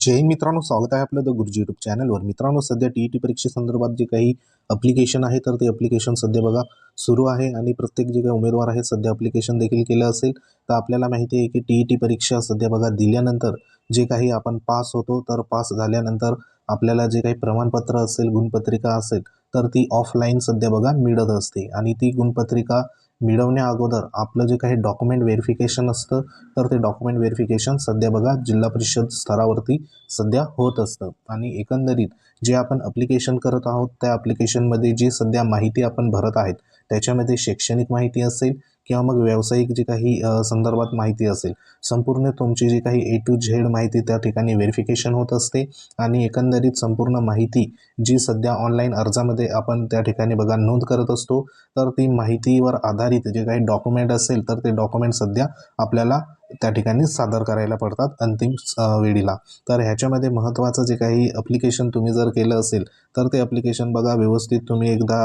जैन मित्रांनो स्वागत आहे आपलं द गुरुजी यूट्यूब चॅनलवर मित्रांनो सध्या टी ई टी परीक्षेसंदर्भात जे काही अप्लिकेशन आहे तर ते अप्लिकेशन सध्या बघा सुरू आहे आणि प्रत्येक जे काही उमेदवार आहेत सध्या अप्लिकेशन देखील केलं असेल तर आपल्याला माहिती आहे की टी ई टी परीक्षा सध्या बघा दिल्यानंतर जे काही आपण पास होतो तर पास झाल्यानंतर आपल्याला जे काही प्रमाणपत्र असेल गुणपत्रिका असेल तर ती ऑफलाईन सध्या बघा मिळत असते. आणि ती गुणपत्रिका मिळवण्या अगोदर आपलं जे काही डॉक्युमेंट व्हेरिफिकेशन असतं तर ते डॉक्युमेंट व्हेरिफिकेशन सध्या बघा जिल्हा परिषद स्तरावरती सध्या होत असतं. आणि एकंदरीत जे आपण अप्लिकेशन करत आहोत त्या अप्लिकेशनमध्ये जी सध्या माहिती आपण भरत आहेत त्याच्यामध्ये शैक्षणिक माहिती असेल किंवा मग व्यावसायिक जी काही संदर्भात माहिती असेल संपूर्ण तुमची जी काही ए टू झेड माहिती त्या ठिकाणी व्हेरिफिकेशन होत असते आणि एकंदरीत संपूर्ण माहिती जी सध्या ऑनलाईन अर्जामध्ये आपण त्या ठिकाणी बघा नोंद करत असतो तर ती माहितीवर आधारित जे काही डॉक्युमेंट असेल तर ते डॉक्युमेंट सध्या आपल्याला त्या ठिकाणी सादर करायला पडतात अंतिम वेळीला. तर ह्याच्यामध्ये महत्त्वाचं जे काही अप्लिकेशन तुम्ही जर केलं असेल तर ते अप्लिकेशन बघा. व्यवस्थित तुम्ही एकदा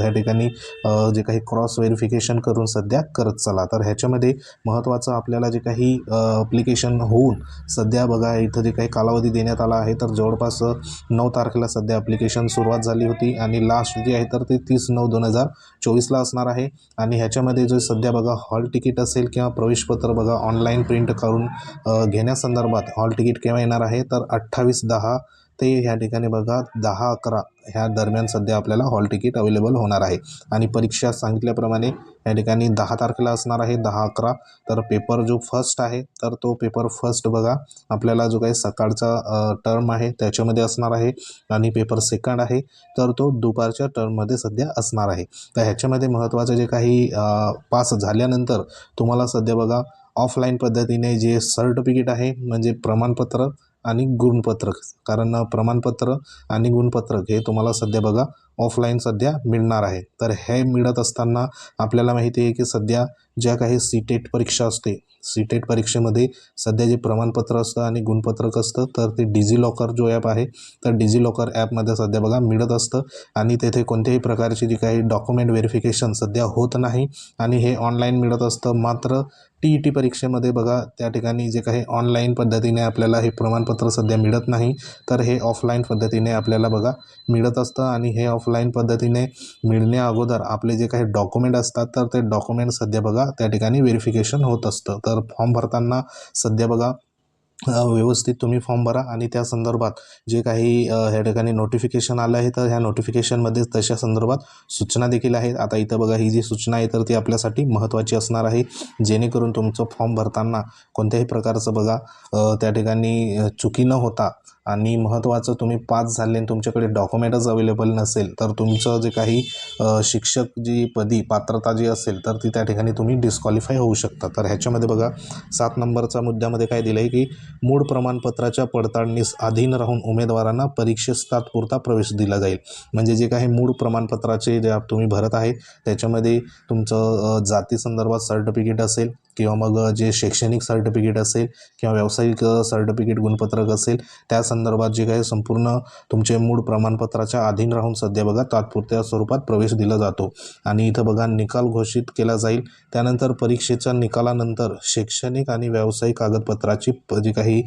ह्या ठिकाणी जे काही क्रॉस व्हेरिफिकेशन करून सध्या करत चला. तर ह्याच्यामध्ये महत्त्वाचं आपल्याला जे काही अप्लिकेशन होऊन सध्या बघा इथं जे काही कालावधी देण्यात आला आहे तर जवळपास नऊ तारखेला सध्या अप्लिकेशन सुरुवात झाली होती आणि लास्ट जी आहे तर ते तीस नऊ दोन हजार चोवीसला असणार आहे. आणि ह्याच्यामध्ये जे सध्या बघा हॉल तिकीट असेल किंवा प्रवेशपत्र बघा ऑनलाईन प्रिंट करून घेण्यासंदर्भात हॉल तिकीट केव्हा येणार आहे? तर अठ्ठावीस दहा ते ह्या ठिकाणी बघा दहा अकरा ह्या दरम्यान सध्या आपल्याला हॉल तिकीट अवेलेबल होणार आहे. आणि परीक्षा सांगितल्याप्रमाणे या ठिकाणी दहा तारखेला असणार आहे दहा अकरा. तर पेपर जो फर्स्ट आहे तर तो पेपर फर्स्ट बघा. आपल्याला जो काही सकाळचा टर्म आहे त्याच्यामध्ये असणार आहे. आणि पेपर सेकंड आहे तर तो दुपारच्या टर्ममध्ये सध्या असणार आहे. तर ह्याच्यामध्ये महत्त्वाचं जे काही पास झाल्यानंतर तुम्हाला सध्या बघा ऑफलाईन पद्धतीने जे सर्टिफिकेट आहे म्हणजे प्रमाणपत्र आणि गुणपत्रक. कारण प्रमाणपत्र आणि गुणपत्रक हे तुम्हाला सध्या बघा ऑफलाईन सध्या मिळणार आहे. तर हे मिळत असताना आपल्याला माहिती आहे की सध्या ज्या काही सी टेट परीक्षा असते सी टेट परीक्षेमध्ये सध्या जे प्रमाणपत्र असतं आणि गुणपत्रक असतं तर ते डिजी लॉकर जो ॲप आहे तर डिजी लॉकर ॲपमध्ये सध्या बघा मिळत असतं. आणि तेथे कोणत्याही प्रकारची जी काही डॉक्युमेंट व्हेरिफिकेशन सध्या होत नाही आणि हे ऑनलाईन मिळत असतं. मात्र टी ई टी परीक्षेमध्ये बघा त्या ठिकाणी जे काही ऑनलाईन पद्धतीने आपल्याला हे प्रमाणपत्र सध्या मिळत नाही तर हे ऑफलाईन पद्धतीने आपल्याला बघा मिळत असतं आणि हे ऑफ ऑफलाईन पद्धतीने मिळण्या अगोदर आपले जे काही डॉक्युमेंट असतात तर ते डॉक्युमेंट सध्या बघा त्या ठिकाणी व्हेरिफिकेशन होत असतं. तर फॉर्म भरताना सध्या बघा व्यवस्थित तुम्ही फॉर्म भरा आणि त्या संदर्भात जे काही ह्या ठिकाणी नोटिफिकेशन आलं आहे तर ह्या नोटिफिकेशनमध्ये तशा संदर्भात सूचना देखील आहेत. आता इथं बघा ही जी सूचना आहे तर ती आपल्यासाठी महत्त्वाची असणार आहे. जेणेकरून तुमचं फॉर्म भरताना कोणत्याही प्रकारचं बघा त्या ठिकाणी चुकी न होता आणि महत्त्वाचं तुम्ही पास झाले आणि तुमच्याकडे डॉक्युमेंटच अवेलेबल नसेल तर तुमचं जे काही शिक्षक जी पदी पात्रता जी असेल तर ती त्या ठिकाणी तुम्ही डिस्क्वालिफाय होऊ शकता. तर ह्याच्यामध्ये बघा सात नंबरचा मुद्द्यामध्ये काय दिलं आहे की मूळ प्रमाणपत्राच्या पडताळणीस अधीन राहून उमेदवारांना परीक्षेस तात्पुरता प्रवेश दिला जाईल. म्हणजे जे काही मूळ प्रमाणपत्राचे जे तुम्ही भरत आहे त्याच्यामध्ये तुमचं जातीसंदर्भात जाती संदर्भात सर्टिफिकेट असेल किंवा मग जे शैक्षणिक सर्टिफिकेट असेल किंवा व्यावसायिक सर्टिफिकेट गुणपत्रक असेल त्या संदर्भात जे काही संपूर्ण तुमचे मूळ प्रमाणपत्राच्या अधीन राहून सध्या बघा तात्पुरत्या स्वरूपात प्रवेश दिला जातो. आणि इथं बघा निकाल घोषित केला जाईल. त्यानंतर परीक्षेच्या निकालानंतर शैक्षणिक आणि व्यावसायिक कागदपत्राची जी काही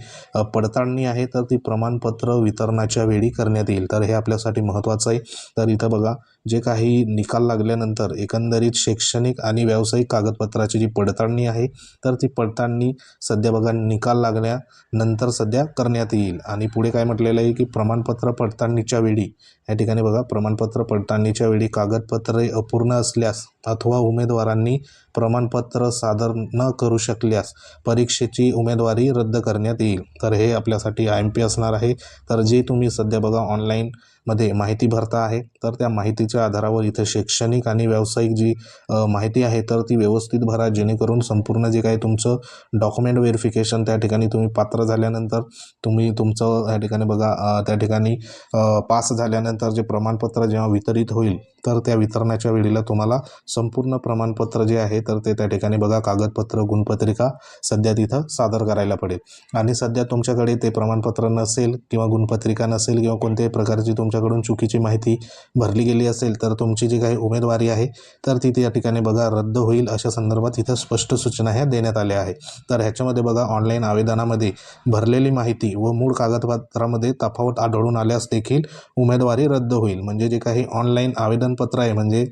पडताळणी आहे तर ती प्रमाणपत्र वितरणाच्या वेळी करण्यात येईल. तर हे आपल्यासाठी महत्त्वाचं आहे. तर इथं बघा जे काही निकाल लागल्यानंतर एकंदरीत शैक्षणिक आणि व्यावसायिक कागदपत्राची जी पडताळणी आहे तर ती पडताळणी सध्या बघा निकाल लागल्यानंतर सध्या करण्यात येईल. आणि पुढे काय म्हटलेलं आहे की प्रमाणपत्र पडताळणीच्या वेळी या ठिकाणी बघा प्रमाणपत्र पडताळणीच्या वेळी कागदपत्रे अपूर्ण असल्यास अथवा उमेदवारांनी प्रमाणपत्र सादर न करू शकल्यास परीक्षेची उमेदवारी रद्द करण्यात येईल. तर हे आपल्यासाठी आय एम पी असणार आहे. तर जे तुम्ही सध्या बघा ऑनलाईन मध्ये माहिती भरता आहे. तर त्या माहितीच्या आधारावर इथे शैक्षणिक आणि व्यावसायिक जी माहिती आहे तर ती व्यवस्थित भरा. जेणेकरून संपूर्ण जे काही तुमचं डॉक्युमेंट व्हेरिफिकेशन त्या ठिकाणी तुम्ही पात्र झाल्यानंतर तुम्ही तुमचं या ठिकाणी बघा त्या ठिकाणी पास झाल्यानंतर जे प्रमाणपत्र जेव्हा वितरित होईल तर त्या वितरणाच्या वेळेला तुम्हाला संपूर्ण प्रमाणपत्र जे आहे तर ते त्या ठिकाणी बघा. कागदपत्र गुणपत्रिका सध्या तिथं सादर करायला पडेल. आणि सध्या तुमच्याकडे ते प्रमाणपत्र नसेल किंवा गुणपत्रिका नसेल किंवा कोणत्याही प्रकारची तुमच्याकडून चुकीची माहिती भरली गेली असेल तर तुमची जी काही उमेदवारी आहे तर ती त्या ठिकाणी बघा रद्द होईल अशा संदर्भात इथं स्पष्ट सूचना ह्या देण्यात आल्या आहे तर ह्याच्यामध्ये बघा ऑनलाईन आवेदनामध्ये भरलेली माहिती व मूळ कागदपत्रामध्ये तफावत आढळून आल्यास देखील उमेदवारी रद्द होईल. म्हणजे जे काही ऑनलाईन आवेदन आवेदनपत्र आहे. म्हणजे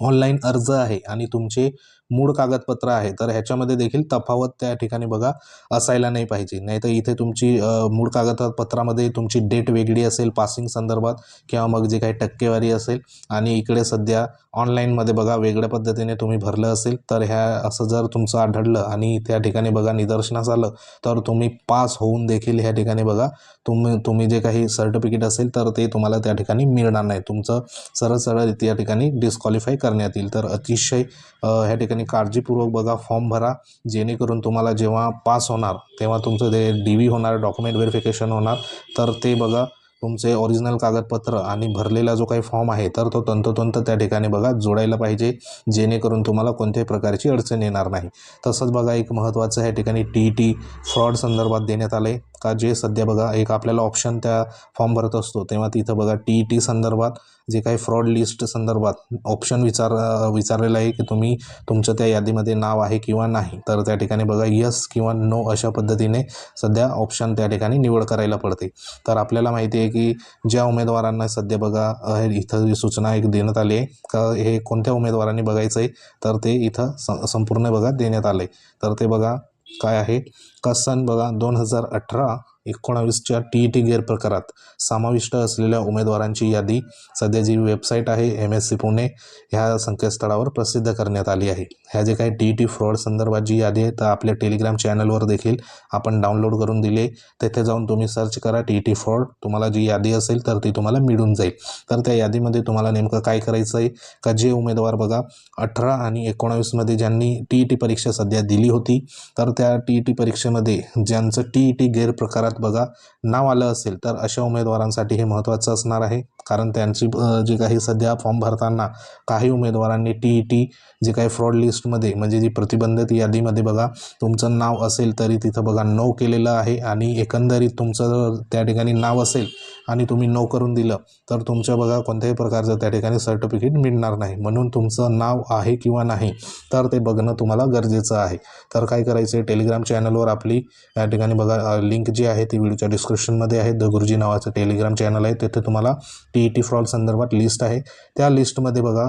ऑनलाईन अर्ज आहे आणि तुमचे मूळ कागदपत्र आहे. तर ह्याच्यामध्ये देखील तफावत त्या ठिकाणी बघा असायला नाही पाहिजे. नाही तर इथे तुमची मूळ कागदपत्रामध्ये तुमची डेट वेगळी असेल पासिंग संदर्भात किंवा मग जे काही टक्केवारी असेल. आणि इकडे सध्या ऑनलाईनमध्ये बघा वेगळ्या पद्धतीने तुम्ही भरलं असेल तर ह्या असं जर तुमचं आढळलं आणि त्या ठिकाणी बघा निदर्शनास आलं तर तुम्ही पास होऊन देखील ह्या ठिकाणी बघा तुम्ही तुम्ही जे काही सर्टिफिकेट असेल तर ते तुम्हाला त्या ठिकाणी मिळणार नाही. तुमचं सरळ सरळ त्या ठिकाणी डिस्क्वालिफाय करण्यात येईल. तर अतिशय ह्या ठिकाणी काळजीपूर्वक बघा फॉर्म भरा जेणेकरून तुम्हाला जेव्हा पास होणार तेव्हा तुमचं ते डी व्ही होणार डॉक्युमेंट व्हेरिफिकेशन होणार तर ते बघा तुमचे ओरिजिनल कागदपत्र आणि भरलेला जो काही फॉर्म आहे तर तो तंतोतंत त्या ठिकाणी बघा जोडायला पाहिजे जेणेकरून तुम्हाला कोणत्याही प्रकारची अडचण येणार नाही. तसंच बघा एक महत्त्वाचं ह्या ठिकाणी टी ई टी फ्रॉड संदर्भात देण्यात आलं आहे का जे सध्या बघा एक आपल्याला ऑप्शन त्या फॉर्म भरत असतो तेव्हा तिथं बघा टी ई टी संदर्भात जे काही फ्रॉड लिस्ट संदर्भात ऑप्शन विचार विचारलेलं आहे की तुम्ही तुमचं त्या यादीमध्ये नाव आहे किंवा नाही. तर त्या ठिकाणी बघा यस किंवा नो अशा पद्धतीने सध्या ऑप्शन त्या ठिकाणी निवड करायला पडते. तर आपल्याला माहिती आहे की ज्या उमेदवारांना सध्या बघा इथं सूचना एक देण्यात आली आहे का हे कोणत्या उमेदवारांनी बघायचं आहे तर ते इथं स संपूर्ण बघा देण्यात आलं आहे तर ते बघा काय आहे का सन बघा दोन हजार अठरा एकोणावीसच्या टी ई टी गेअर प्रकारात समाविष्ट असलेल्या उमेदवारांची यादी सध्या जी वेबसाईट आहे एम एस सी पुणे ह्या संकेतस्थळावर प्रसिद्ध करण्यात आली आहे. ह्या जे काही टी ई टी फ्रॉड संदर्भात जी यादी आहे तर आपल्या टेलिग्राम चॅनलवर देखील आपण डाउनलोड करून दिले तेथे जाऊन तुम्ही सर्च करा टी ई टी फ्रॉड तुम्हाला जी यादी असेल तर ती तुम्हाला मिळून जाईल. तर त्या यादीमध्ये तुम्हाला नेमकं काय करायचं आहे का जे उमेदवार बघा अठरा आणि एकोणावीसमध्ये ज्यांनी टी ई टी परीक्षा सध्या दिली होती तर त्या टी ई टी परीक्षा परीक्षेमध्ये ज्यांचं टी ई टी गैरप्रकारात बघा नाव आलं असेल तर अशा उमेदवारांसाठी हे महत्त्वाचं असणार आहे. कारण त्यांची जे जी काही सध्या फॉर्म भरताना काही उमेदवारांनी टी ई टी जे काही फ्रॉड लिस्टमध्ये म्हणजे जी प्रतिबंधित यादीमध्ये बघा तुमचं नाव असेल तरी तिथं बघा नो केलेलं आहे आणि एकंदरीत तुमचं त्या ठिकाणी नाव असेल आणि तुम्ही नो करून दिलं तर तुमच्या बघा कोणत्याही प्रकारचं त्या ठिकाणी सर्टिफिकेट मिळणार नाही. म्हणून तुमचं नाव आहे किंवा नाही तर ते बघणं तुम्हाला गरजेचं आहे. तर काय करायचं आहे टेलिग्राम चॅनलवर आपली या ठिकाणी बघा लिंक जी आहे ती व्हिडिओच्या डिस्क्रिप्शनमध्ये आहे. द गुरुजी नावाचं टेलिग्राम चॅनल आहे. तिथे तुम्हाला टी ई टी फ्रॉड संदर्भात लिस्ट आहे. त्या लिस्टमध्ये बघा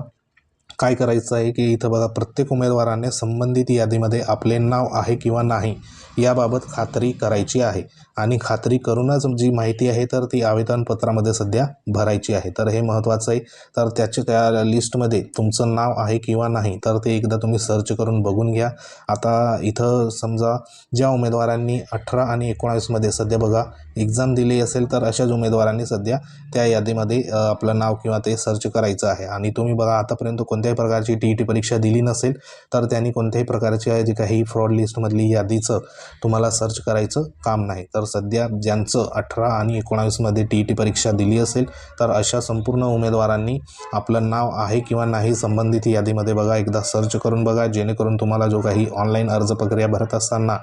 काय करायचं आहे की इथं बघा प्रत्येक उमेदवाराने संबंधित यादीमध्ये आपले नाव आहे किंवा नाही याबाबत खात्री करायची आहे. आणि खात्री करूनच जी माहिती आहे तर ती आवेदनपत्रामध्ये सध्या भरायची आहे. तर हे महत्त्वाचं आहे. तर त्याच्या त्या लिस्टमध्ये तुमचं नाव आहे किंवा नाही तर ते एकदा तुम्ही सर्च करून बघून घ्या. आता इथं समजा ज्या उमेदवारांनी अठरा आणि एकोणावीसमध्ये सध्या बघा एक्झाम दिली असेल तर अशाच उमेदवारांनी सध्या त्या यादीमध्ये आपलं नाव किंवा ते सर्च करायचं आहे. आणि तुम्ही बघा आतापर्यंत कोणत्याही प्रकारची टी ई टी परीक्षा दिली नसेल तर त्यांनी कोणत्याही प्रकारची जी काही फ्रॉड लिस्टमधली यादीचं तुम्हाला सर्च करायचं काम नाही. तर सध्या ज्यांचं अठरा आणि एकोणावीसमध्ये टी ई टी परीक्षा दिली असेल तर अशा संपूर्ण उमेदवारांनी आपलं नाव आहे किंवा नाही संबंधित यादीमध्ये बघा एकदा सर्च करून बघा जेणेकरून तुम्हाला जो काही ऑनलाईन अर्ज प्रक्रिया भरत असताना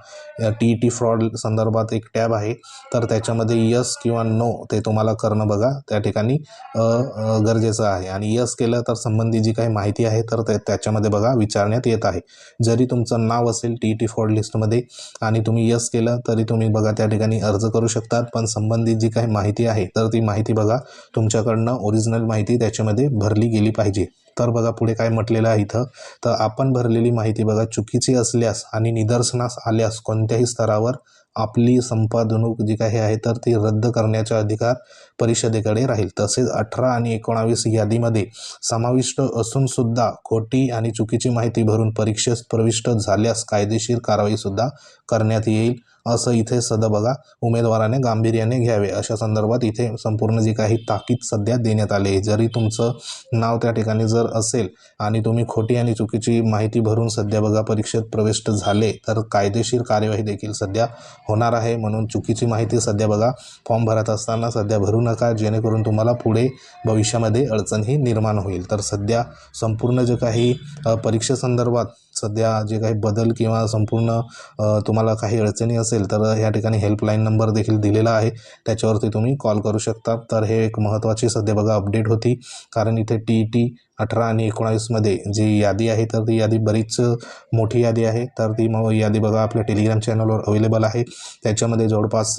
टी ई टी फ्रॉड संदर्भात एक टॅब आहे तर त्याच्यामध्ये यस किंवा नो ते तुम्हाला करणं बघा त्या ठिकाणी गरजेचं आहे. आणि यस केलं तर संबंधित जी काही माहिती आहे तर ते त्याच्यामध्ये बघा विचारण्यात येत आहे. जरी तुमचं नाव असेल टी ई टी फ्रॉड लिस्टमध्ये आणि तुम्ही यस केलं तरी तुम्ही बघा त्या ठिकाणी अर्ज करू शकतात पण संबंधित जी काही माहिती आहे तर ती माहिती बघा. तुमच्याकडनं ओरिजिनल माहिती त्याच्यामध्ये भरली गेली पाहिजे. तर बघा पुढे काय म्हटलेलं आहे इथं. तर आपण भरलेली माहिती बघा चुकीची असल्यास आणि निदर्शनास आल्यास कोणत्याही स्तरावर आपली संपादनूक जी काही आहे तर ती रद्द करण्याचा अधिकार परिषदेकडे राहील. तसेच अठरा आणि एकोणावीस यादीमध्ये समाविष्ट असून सुद्धा खोटी आणि चुकीची माहिती भरून परीक्षेस प्रविष्ट झाल्यास कायदेशीर कारवाईसुद्धा करण्यात येईल. असं इथे सद बघा उमेदवाराने गांभीर्याने घ्यावे. अशा संदर्भात इथे संपूर्ण जी काही ताकीद सध्या देण्यात आली जरी तुमचं नाव त्या ठिकाणी जर असेल आणि तुम्ही खोटी आणि चुकीची माहिती भरून सध्या बघा परीक्षेत प्रविष्ट झाले तर कायदेशीर कार्यवाही देखील सध्या होणार आहे. म्हणून चुकीची माहिती सध्या बघा फॉर्म भरत असताना सध्या भरू नका. जेणेकरून तुम्हाला पुढे भविष्यामध्ये अडचणही निर्माण होईल. तर सध्या संपूर्ण जे काही परीक्षेसंदर्भात सध्या जे काही बदल किंवा संपूर्ण तुम्हाला काही अडचणी असेल तर या ठिकाणी हेल्पलाईन नंबर देखील दिलेला आहे. त्याच्यावरती तुम्ही कॉल करू शकता. तर हे एक महत्त्वाची सध्या बघा अपडेट होती. कारण इथे टी टी अठरा आणि एकोणावीसमध्ये जी यादी आहे तर ती यादी बरीच मोठी यादी आहे. तर ती मग यादी बघा आपल्या टेलिग्राम चॅनलवर अवेलेबल आहे. त्याच्यामध्ये जवळपास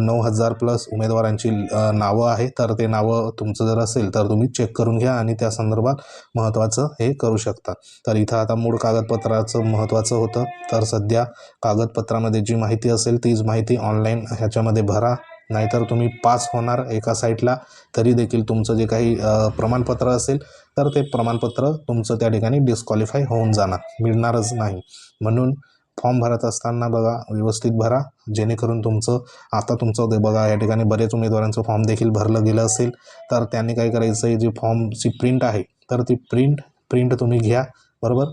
नऊ हजार प्लस उमेदवारांची नावं आहे तर ते नावं तुमचं जर असेल तर तुम्ही चेक करून घ्या आणि त्या संदर्भात महत्त्वाचं हे करू शकता. तर इथं आता मूळ कागदपत्राचं महत्त्वाचं होतं. तर सध्या कागदपत्रामध्ये जी माहिती असेल तीच माहिती ऑनलाईन ह्याच्यामध्ये भरा. नाहीतर तुम्ही पास होणार एका साईटला तरी देखील तुमचं जे काही प्रमाणपत्र असेल तर ते प्रमाणपत्र तुमचं त्या ठिकाणी डिस्क्वालिफाय होऊन जाणार. मिळणारच नाही. म्हणून फॉर्म भरत असताना बघा व्यवस्थित भरा. जेणेकरून तुमचं आता तुमचं ते बघा या ठिकाणी बरेच उमेदवारांचं फॉर्म देखील भरलं गेलं असेल. तर त्यांनी काय करायचं आहे जी फॉर्मची प्रिंट आहे तर ती प्रिंट प्रिंट तुम्ही घ्या बरोबर?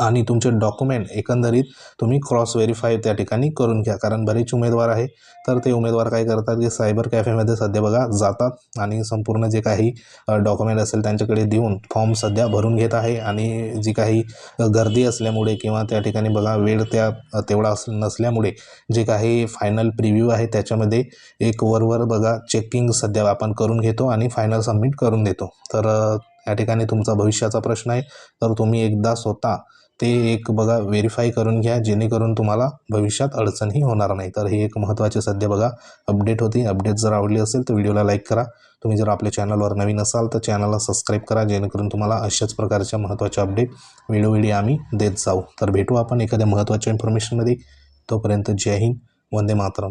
आणि तुमचे डॉक्युमेंट एकंदरीत तुम्ही क्रॉस व्हेरीफाय त्या ठिकाणी करून घ्या. कारण बरेच उमेदवार आहे तर ते उमेदवार काय करतात की सायबर कॅफेमध्ये सध्या बघा जातात आणि संपूर्ण जे काही डॉक्युमेंट असेल त्यांच्याकडे देऊन फॉर्म सध्या भरून घेत आहे. आणि जी काही गर्दी असल्यामुळे किंवा त्या ठिकाणी बघा वेळ त्या तेवढा अस नसल्यामुळे जे काही फायनल प्रिव्ह्यू आहे त्याच्यामध्ये एक वरवर बघा चेकिंग सध्या आपण करून घेतो आणि फायनल सबमिट करून देतो. तर या ठिकाणी तुमचा भविष्याचा प्रश्न आहे तर तुम्ही एकदा स्वतः ते एक बघा व्हेरीफाय करून घ्या जेणेकरून तुम्हाला भविष्यात अडचणही होणार नाही. तर हे एक महत्त्वाचे सध्या बघा अपडेट होती. अपडेट जर आवडली असेल तर व्हिडिओला लाईक करा. तुम्ही जर आपल्या चॅनलवर नवीन असाल तर चॅनलला सबस्क्राईब करा जेणेकरून तुम्हाला अशाच प्रकारच्या महत्त्वाच्या अपडेट वेळोवेळी आम्ही देत जाऊ. तर भेटू आपण एखाद्या महत्त्वाच्या इन्फॉर्मेशनमध्ये तोपर्यंत जय हिंद. वंदे मातरम.